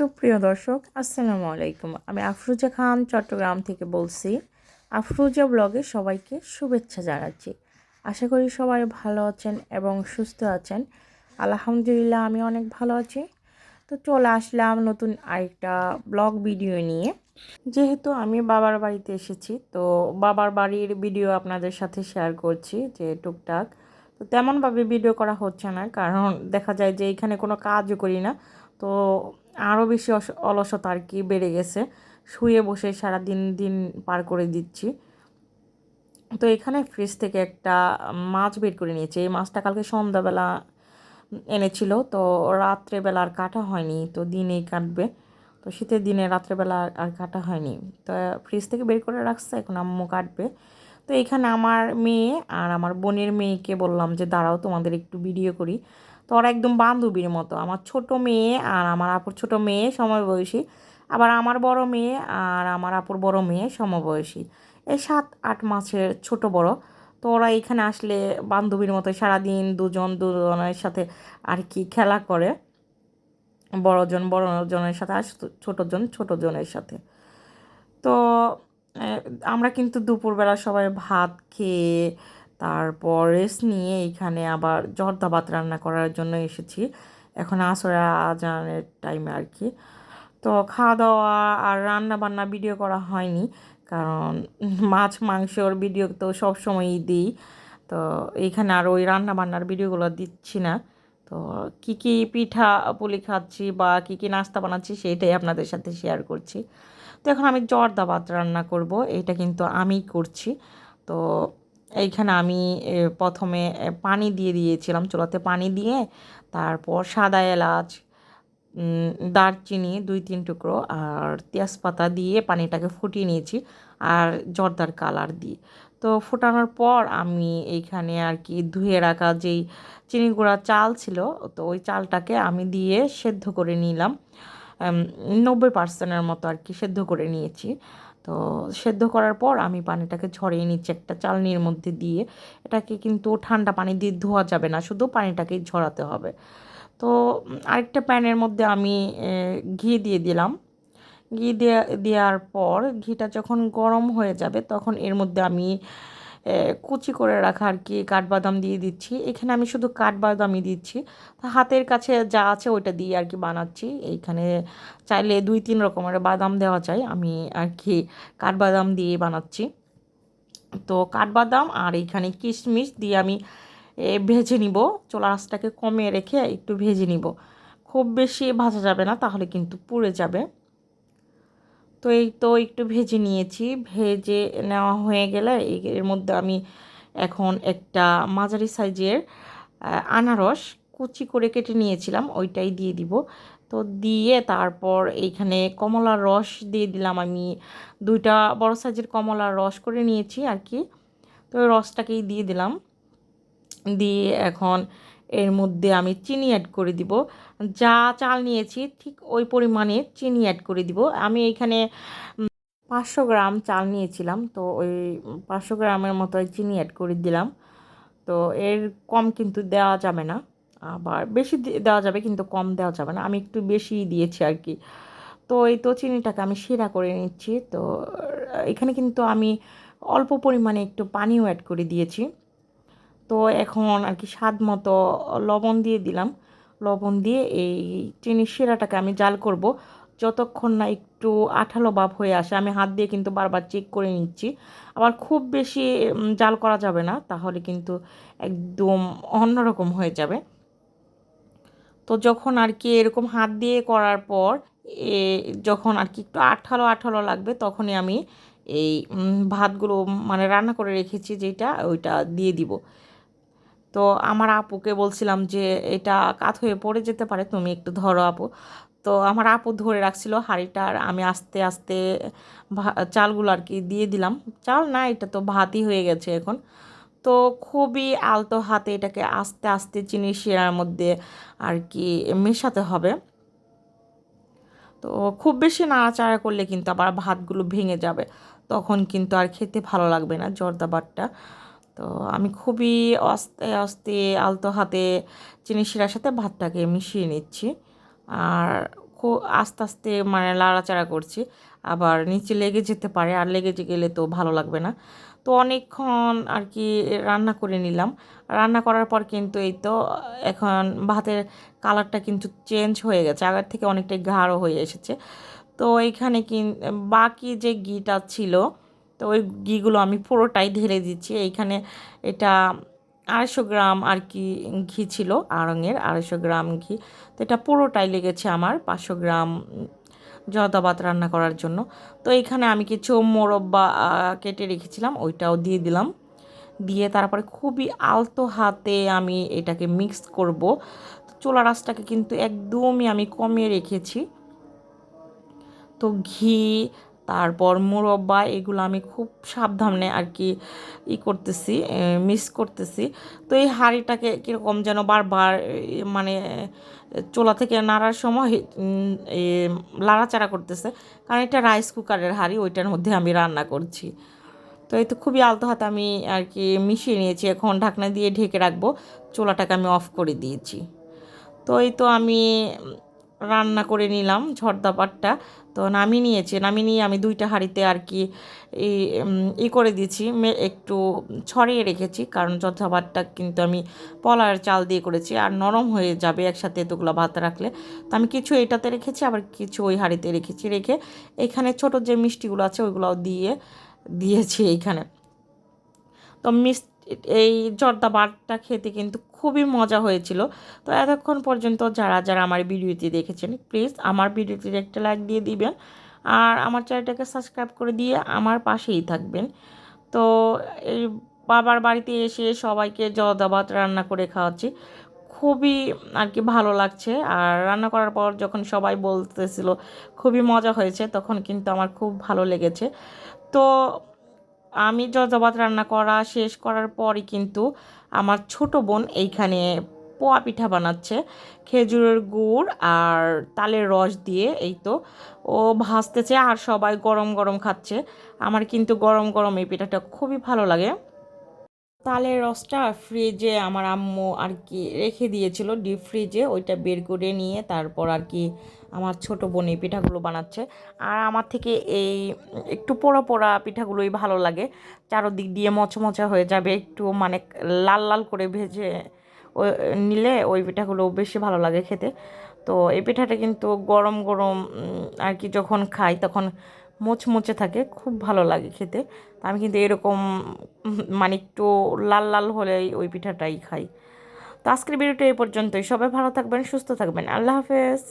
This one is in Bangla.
সুপ্রিয় দর্শক, আসসালামু আলাইকুম। আমি আফরুজা খান, চট্টগ্রাম থেকে বলছি। আফরুজা ব্লগে সবাইকে শুভেচ্ছা জানাচ্ছি। আশা করি সবাই ভালো আছেন এবং সুস্থ আছেন। আলহামদুলিল্লাহ, আমি অনেক ভালো আছি। তো চলে আসলাম নতুন আরেকটা ব্লগ ভিডিও নিয়ে। যেহেতু আমি বাবার বাড়িতে এসেছি, তো বাবার বাড়ির ভিডিও আপনাদের সাথে শেয়ার করছি যে টুকটাক। তো তেমনভাবে ভিডিও করা হচ্ছে না, কারণ দেখা যায় যে এখানে কোনো কাজও করি না। তো আরও বেশি অলসতা আর কি বেড়ে গেছে। শুয়ে বসে সারা দিন দিন পার করে দিচ্ছি। তো এখানে ফ্রিজ থেকে একটা মাছ বের করে নিয়েছে। এই মাছটা কালকে সন্ধ্যাবেলা এনেছিল। তো রাত্রেবেলা আর কাটা হয়নি। তো দিনেই কাটবে। তো শীতের দিনে রাত্রেবেলা আর কাটা হয়নি। তো ফ্রিজ থেকে বের করে রাখছে। এখন আম্মু কাটবে। তো এখানে আমার মেয়ে আর আমার বোনের মেয়েকে বললাম যে, দাঁড়াও, তোমাদের একটু ভিডিও করি। তো ওরা একদম বান্ধবীর মতো। আমার ছোট মেয়ে আর আমার আপুর ছোট মেয়ে সমবয়সী। আবার আমার বড় মেয়ে আর আমার আপুর বড় মেয়ে সমবয়সী। এই সাত, আট মাসের ছোট বড়। তো ওরা এখানে আসলে বান্ধবীর মতো সারাদিন দুজন দুজনের সাথে আর কি খেলা করে। বড়জন বড়জনের সাথে আর ছোটোজন ছোটোজনের সাথে। তো আমরা কিন্তু দুপুরবেলা সবাই ভাত খেয়ে তারপর রেস্ট নিয়ে এখানে আবার জর্দা ভাত রান্না করার জন্য এসেছি। এখন আসরে আজানের টাইমে আর কি তো খাওয়া দাওয়া আর রান্না বান্না ভিডিও করা হয়নি, কারণ মাছ, মাংসর ভিডিও তো সব সময়ই দিই। তো এইখানে আর ওই রান্না বান্নার ভিডিওগুলো দিচ্ছি না। তো কী কী পিঠা পুলি খাচ্ছি বা কী কী নাস্তা বানাচ্ছি সেইটাই আপনাদের সাথে শেয়ার করছি। তো এখন আমি জর্দা ভাত রান্না করব, এটা কিন্তু আমি করছি। তো এইখানে আমি প্রথমে পানি দিয়ে দিয়েছিলাম চুলাতে পানি দিয়ে, তারপর সাদা এলাচ দারচিনি দুই, তিন টুকরো আর তেজপাতা দিয়ে পানিটাকে ফুটিয়ে নিয়েছি আর জর্দার কালার দিয়ে। তো ফোটানোর পর আমি এইখানে আর কি ধুয়ে রাখা যেই চিনি গুঁড়া চাল ছিল, তো ওই চালটাকে আমি দিয়ে সেদ্ধ করে নিলাম। নব্বই পার্সেন্টের মতো আর কি সেদ্ধ করে নিয়েছি। তো সেদ্ধ করার পর আমি পানিটাকে ঝরিয়ে নিচ্ছি একটা চালনির মধ্যে দিয়ে। এটাকে কিন্তু ঠান্ডা পানি দিয়ে ধোয়া যাবে না, শুধু পানিটাকেই ঝরাতে হবে। তো আরেকটা প্যানের মধ্যে আমি ঘি দিয়ে দিলাম। ঘি দেওয়ার পর ঘিটা যখন গরম হয়ে যাবে তখন এর মধ্যে আমি কুচি করে রাখা আর কি, কাঠবাদাম দিয়ে দিচ্ছি। এখানে আমি শুধু কাঠবাদামই দিচ্ছি। হাতের কাছে যা আছে ওইটা দিয়ে আর কি বানাচ্ছি। এইখানে চাইলে দুই তিন রকমের বাদাম দেওয়া যায়। আমি আর কি কাঠবাদাম দিয়ে বানাচ্ছি। তো কাঠবাদাম আর এইখানে কিশমিশ দিয়ে আমি ভেজে নিব। চোলা আঁচটাকে কমিয়ে রেখে একটু ভেজে নিব। খুব বেশি ভাজা যাবে না, তাহলে কিন্তু পুড়ে যাবে। তো এই তো একটু ভেজে নিয়েছি। ভেজে নেওয়া হয়ে গেলে এর মধ্যে আমি এখন একটা মাঝারি সাইজের আনারস কুচি করে কেটে নিয়েছিলাম, ওইটাই দিয়ে দিব। তো দিয়ে তারপর এইখানে কমলার রস দিয়ে দিলাম আমি। দুইটা বড় সাইজের কমলার রস করে নিয়েছি আর কি। তো রসটাকেই দিয়ে দিলাম। দিয়ে এখন এর মধ্যে আমি চিনি অ্যাড করে দিব। যা চাল নিয়েছি, ঠিক ওই পরিমাণে চিনি অ্যাড করে দিব। আমি এইখানে পাঁচশো গ্রাম চাল নিয়েছিলাম, তো ওই পাঁচশো গ্রামের মতো চিনি অ্যাড করে দিলাম। তো এর কম কিন্তু দেওয়া যাবে না। আবার বেশি দেওয়া যাবে কিন্তু কম দেওয়া যাবে না। আমি একটু বেশি দিয়েছি আর কি। তো এই তো চিনিটাকে আমি শিরা করে নিচ্ছি। তো, এখানে কিন্তু আমি অল্প পরিমাণে একটু পানিও অ্যাড করে দিয়েছি। তো এখন আর কি স্বাদ মতো লবণ দিয়ে দিলাম। লবণ দিয়ে এই চিনির শিরাটাকে আমি জাল করব। যতক্ষণ না একটু আঠালো ভাব হয়ে আসে, আমি হাত দিয়ে কিন্তু বারবার চেক করে নিচ্ছি। আবার খুব বেশি জাল করা যাবে না, তাহলে কিন্তু একদম অন্যরকম হয়ে যাবে। তো যখন আর কি এরকম হাত দিয়ে করার পর, এ, যখন আর কি একটু আঠালো আঠালো লাগবে, তখনই আমি এই ভাতগুলো মানে রান্না করে রেখেছি যেটা, ওইটা দিয়ে দিব। তো আমার আপুকে বলছিলাম যে, এটা কাত হয়ে পড়ে যেতে পারে, তুমি একটু ধরো আপু। তো আমার আপু ধরে রাখছিল হাঁড়িটা আর আমি আস্তে আস্তে চালগুলো আর কি দিয়ে দিলাম। চাল না, এটা তো ভাতই হয়ে গেছে এখন। তো খুবই আলতো হাতে এটাকে আস্তে আস্তে চিনি শিরার মধ্যে আর কি মেশাতে হবে। তো খুব বেশি নাড়াচাড়া করলে কিন্তু আবার ভাতগুলো ভেঙে যাবে। তখন কিন্তু আর খেতে ভালো লাগবে না জর্দা ভাতটা। তো আমি খুবই আস্তে আস্তে আলতো হাতে চিনি শিরার সাথে ভাতটাকে মিশিয়ে নিচ্ছি। আর খুব আস্তে আস্তে মানে লাড়াচাড়া করছি। আবার নিচে লেগে যেতে পারে, আর লেগে গেলে তো ভালো লাগবে না। তো অনেকক্ষণ আর কি রান্না করে নিলাম। রান্না করার পর কিন্তু এই তো, এখন ভাতের কালারটা কিন্তু চেঞ্জ হয়ে গেছে। আগের থেকে অনেকটাই গাঢ় হয়ে এসেছে। তো এইখানে কি বাকি যে ঘিটা ছিল তো ওই ঘিগুলো আমি পুরোটাই ঢেলে দিচ্ছি। এইখানে এটা আড়াইশো গ্রাম আর কি ঘি ছিল, আড়ঙের আড়াইশো গ্রাম ঘি। তো এটা পুরোটাই লেগেছে আমার পাঁচশো গ্রাম জর্দাবাত রান্না করার জন্য। তো এইখানে আমি কিছু মোরব্বা কেটে রেখেছিলাম, ওইটাও দিয়ে দিলাম। দিয়ে তারপরে খুবই আলতো হাতে আমি এটাকে মিক্স করব। চোলা রাসটাকে কিন্তু একদমই আমি কমিয়ে রেখেছি। তো ঘি তারপর মুরব্বা, এগুলো আমি খুব সাবধানে আর কি ই করতেছি মিস করতেছি। তো এই হাঁড়িটাকে কীরকম যেন বারবার মানে চোলা থেকে নাড়ার সময় লাড়াচাড়া করতেছে। কারণ এটা রাইস কুকারের হাঁড়ি, ওইটার মধ্যে আমি রান্না করছি। তো এই তো খুবই আলতো হাতে আমি আর কি মিশিয়ে নিয়েছি। এখন ঢাকনা দিয়ে ঢেকে রাখব। চোলাটাকে আমি অফ করে দিয়েছি। তো এই তো আমি রান্না করে নিলাম ঝর্দা পাটটা। তো নামিয়ে নিয়েছি, নামিয়ে নিয়ে আমি দুইটা হাঁড়িতে আর কি ই করে দিয়েছি। একটু ছড়িয়ে রেখেছি কারণ ঝর্দা ভাতটা কিন্তু আমি পলার চাল দিয়ে করেছি আর নরম হয়ে যাবে একসাথে এতগুলো ভাত রাখলে। তো আমি কিছু এটাতে রেখেছি, আবার কিছু ওই হাঁড়িতে রেখেছি। রেখে এখানে ছোট যে মিষ্টিগুলো আছে ওইগুলোও দিয়ে দিয়েছি এইখানে। তো মিস এই জর্দা বাটটা খেতে কিন্তু খুবই মজা হয়েছিল। তো এতক্ষণ পর্যন্ত যারা যারা আমার ভিডিওটি দেখেছেন প্লিজ আমার ভিডিওটির একটা লাইক দিয়ে দিবেন আর আমার চ্যানেলটাকে সাবস্ক্রাইব করে দিয়ে আমার পাশেই থাকবেন। তো এই বাবার বাড়িতে এসে সবাইকে জর্দা ভাত রান্না করে খাওয়াচ্ছি। খুবই আর কি ভালো লাগছে আর রান্না করার পর যখন সবাই বলতেছিল খুবই মজা হয়েছে তখন কিন্তু আমার খুব ভালো লেগেছে। তো আমি জর্দাবাত রান্না করা শেষ করার পরই কিন্তু আমার ছোট বোন এইখানে পোয়া পিঠা বানাচ্ছে। খেজুরের গুড় আর তালের রস দিয়ে এই তো ও ভাজতেছে আর সবাই গরম গরম খাচ্ছে। আমার কিন্তু গরম গরম এই পিঠাটা খুবই ভালো লাগে। তালের রসটা ফ্রিজে আমার আম্মু আর কি রেখে দিয়েছিল। ডিপ ফ্রিজে ওইটা বের করে নিয়ে তারপর আর কি আমার ছোট বোন এই পিঠাগুলো বানাচ্ছে। আর আমার থেকে এই একটু পোড়া পোড়া পিঠাগুলোই ভালো লাগে। চারোদিক দিয়ে মচমচা হয়ে যাবে, একটু মানে লাল লাল করে ভেজে নিলে ওই পিঠাগুলো বেশি ভালো লাগে খেতে। তো এই পিঠাটা কিন্তু গরম গরম আর কি যখন খাই তখন মুচমুচে থাকে, খুব ভালো লাগে খেতে। আমি কিন্তু এরকম মানে একটু লাল লাল হলেই ওই পিঠাটাই খাই। তো আজকের ভিডিওটা এই পর্যন্তই। সবাই ভালো থাকবেন, সুস্থ থাকবেন। আল্লাহ হাফেজ।